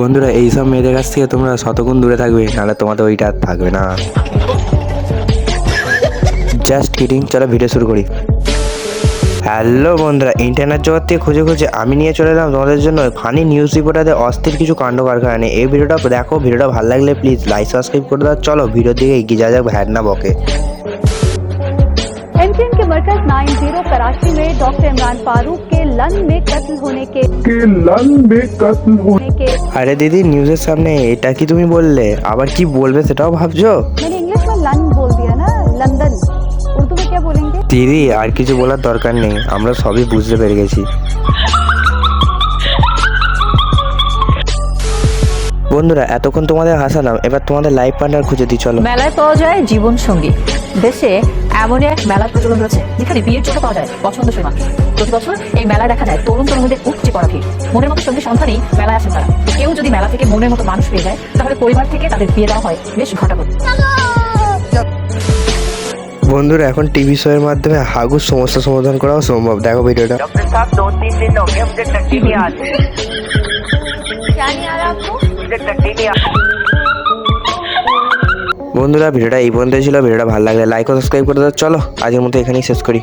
বন্ধুরা এইসব মেয়েদের কাছ থেকে তোমরা শতগুণ দূরে থাকবে, নাহলে তোমাদের ওইটা আর থাকবে না। জাস্ট কিডিং চলো ভিডিও শুরু করি। হ্যালো বন্ধুরা ইন্টারনেট জগৎ থেকে খুঁজে খুঁজে আমি নিয়ে চলে এলাম তোমাদের জন্য ফানি নিউজ রিপোর্টারদের অস্থির কিছু কাণ্ড কারখানা নিয়ে। এই ভিডিওটা দেখো ভিডিওটা ভালো লাগলে প্লিজ লাইক সাবস্ক্রাইব করে দাও। চলো ভিডিওর দিকে এগিয়ে যা যাক, ভ্যাট না বকে। एमटीएन के मरकज 90 कराची में डॉक्टर इमरान फारूक के लन में कत्ल होने के के लन में कत्ल होने होने के আরে দিদি নিউজের সামনে এটা কি তুমি বললে আবার কি বলবে সেটাও ভাবছো मैंने इंग्लिश में लन बोल दिया ना लंदन उर्दू में क्या बोलेंगे দিদি আর কিছু বলার দরকার নেই আমরা সবই বুঝতে পেরে গেছি বন্ধুরা এতক্ষণ তোমাদের হাসালাম এবার তোমাদের লাইফ পার্টনার খুঁজে দিই চলো মেলায় পাওয়া যায় জীবন সঙ্গী দেশে এমন এক মেলার প্রচলন রয়েছে যেখানে বিয়ের জন্য পাওয়া যায় পছন্দসই মানুষ প্রতি বছর এই মেলায় দেখা যায় তরুণ তরুণীদের উপচে পড়া ভিড় মনের মতো সঙ্গী সন্ধানই মেলায় আসেন তারা কেউ যদি মেলা থেকে মনের মতো মানুষ পেয়ে যায় তাহলে পরিবার থেকে তাদের বিয়ে দেওয়া হয় বেশ ঘটাঘট বন্ধুরা এখন টিভি শো এর মাধ্যমে হাগুর সমস্যা সমাধান করাও সম্ভব দেখো ভিডিওটা डॉक्टर साहब दो तीन दिन हो गए मुझे टट्टी नहीं आती क्या नहीं आ रहा आपको বন্ধুরা, ভিডিওটা এই পর্যন্ত ছিল। ভিডিওটা ভালো লাগলে লাইক ও সাবস্ক্রাইব করে দাও। চলো আজের মতো এখানেই শেষ করি।